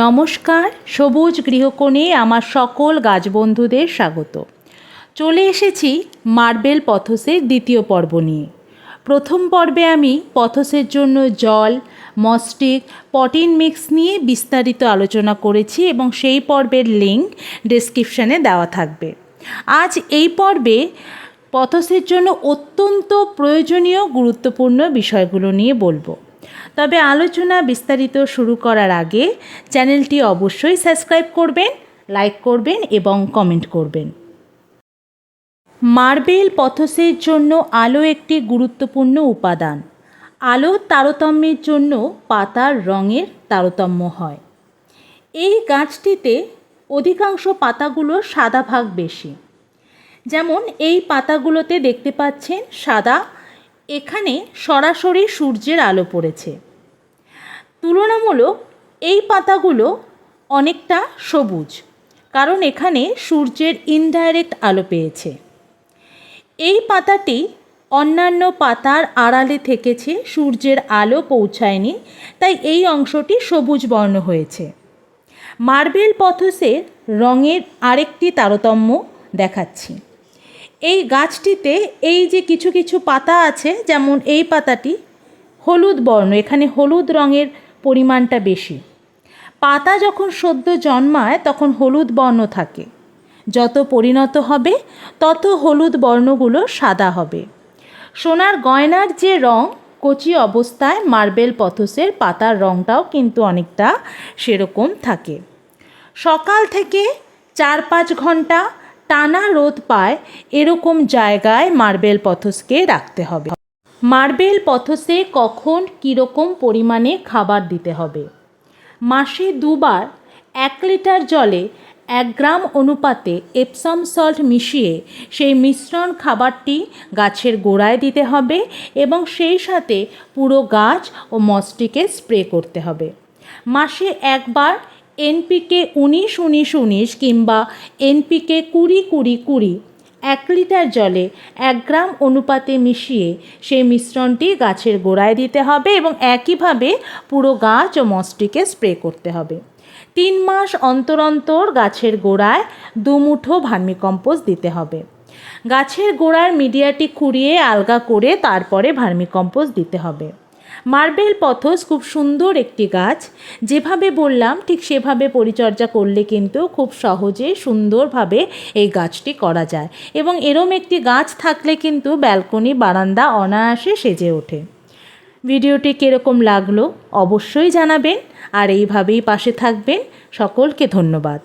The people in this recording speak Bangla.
নমস্কার, সবুজ গৃহকোণে আমার সকল গাছ বন্ধুদের স্বাগত। চলে এসেছি মার্বেল পথসের দ্বিতীয় পর্ব নিয়ে। প্রথম পর্বে আমি পথসের জন্য জল মস্টিক পটিন মিক্স নিয়ে বিস্তারিত আলোচনা করেছি এবং সেই পর্বের লিঙ্ক ডেসক্রিপশানে দেওয়া থাকবে। আজ এই পর্বে পথসের জন্য অত্যন্ত প্রয়োজনীয়, গুরুত্বপূর্ণ বিষয়গুলো নিয়ে বলব। তবে আলোচনা বিস্তারিত শুরু করার আগে চ্যানেলটি অবশ্যই সাবস্ক্রাইব করবেন, লাইক করবেন এবং কমেন্ট করবেন। মার্বেল পথসের জন্য আলো একটি গুরুত্বপূর্ণ উপাদান। আলোর তারতম্যের জন্য পাতার রঙের তারতম্য হয়। এই গাছটিতে অধিকাংশ পাতাগুলো সাদা ভাগ বেশি। যেমন এই পাতাগুলোতে দেখতে পাচ্ছেন সাদা এখানে সরাসরি সূর্যের আলো পড়েছে। তুলনামূলক এই পাতাগুলো অনেকটা সবুজ, কারণ এখানে সূর্যের ইনডাইরেক্ট আলো পেয়েছে। এই পাতাটি অন্যান্য পাতার আড়ালে থেকেছে, সূর্যের আলো পৌঁছায়নি, তাই এই অংশটি সবুজ বর্ণ হয়েছে। মার্বেল পথসের রঙের আরেকটি তারতম্য দেখাচ্ছি। এই গাছটিতে এই যে কিছু কিছু পাতা আছে, যেমন এই পাতাটি হলুদ বর্ণ, এখানে হলুদ রঙের পরিমাণটা বেশি। পাতা যখন সদ্য জন্মায়, তখন হলুদ বর্ণ থাকে। যত পরিণত হবে, তত হলুদ বর্ণগুলো সাদা হবে। সোনার গয়নার যে রং, কচি অবস্থায় মার্বেল পথসের পাতার রংটাও কিন্তু অনেকটা সেরকম থাকে। সকাল থেকে চার পাঁচ ঘণ্টা টানা রোদ পায়, এরকম জায়গায় মার্বেল পথসকে রাখতে হবে। মার্বেল পথসে কখন কীরকম পরিমাণে খাবার দিতে হবে? মাসে দুবার এক লিটার জলে এক গ্রাম অনুপাতে এপসাম সল্ট মিশিয়ে সেই মিশ্রণ খাবারটি গাছের গোড়ায় দিতে হবে এবং সেই সাথে পুরো গাছ ও মসটিকে স্প্রে করতে হবে। মাসে একবার এনপিকে উনিশ উনিশ উনিশ কিংবা এনপিকে কুড়ি কুড়ি কুড়ি। এক লিটার জলে এক গ্রাম অনুপাতে মিশিয়ে সেই মিশ্রণটি গাছের গোড়ায় দিতে হবে এবং একইভাবে পুরো গাছ ও মস্টিকে স্প্রে করতে হবে। তিন মাস অন্তর অন্তর গাছের গোড়ায় দুমুঠো ভার্মিকম্পোস্ট দিতে হবে। গাছের গোড়ার মিডিয়াটি খুঁড়িয়ে আলগা করে তারপরে ভার্মিকম্পোস্ট দিতে হবে। মার্বেল পথস খুব সুন্দর একটি গাছ। যেভাবে বললাম, ঠিক সেভাবে পরিচর্যা করলে কিন্তু খুব সহজে সুন্দরভাবে এই গাছটি করা যায় এবং এরম একটি গাছ থাকলে কিন্তু ব্যালকনি, বারান্দা অনায়াসে সেজে ওঠে। ভিডিওটি কীরকম লাগল অবশ্যই জানাবেন। আর এইভাবেই পাশে থাকবেন। সকলকে ধন্যবাদ।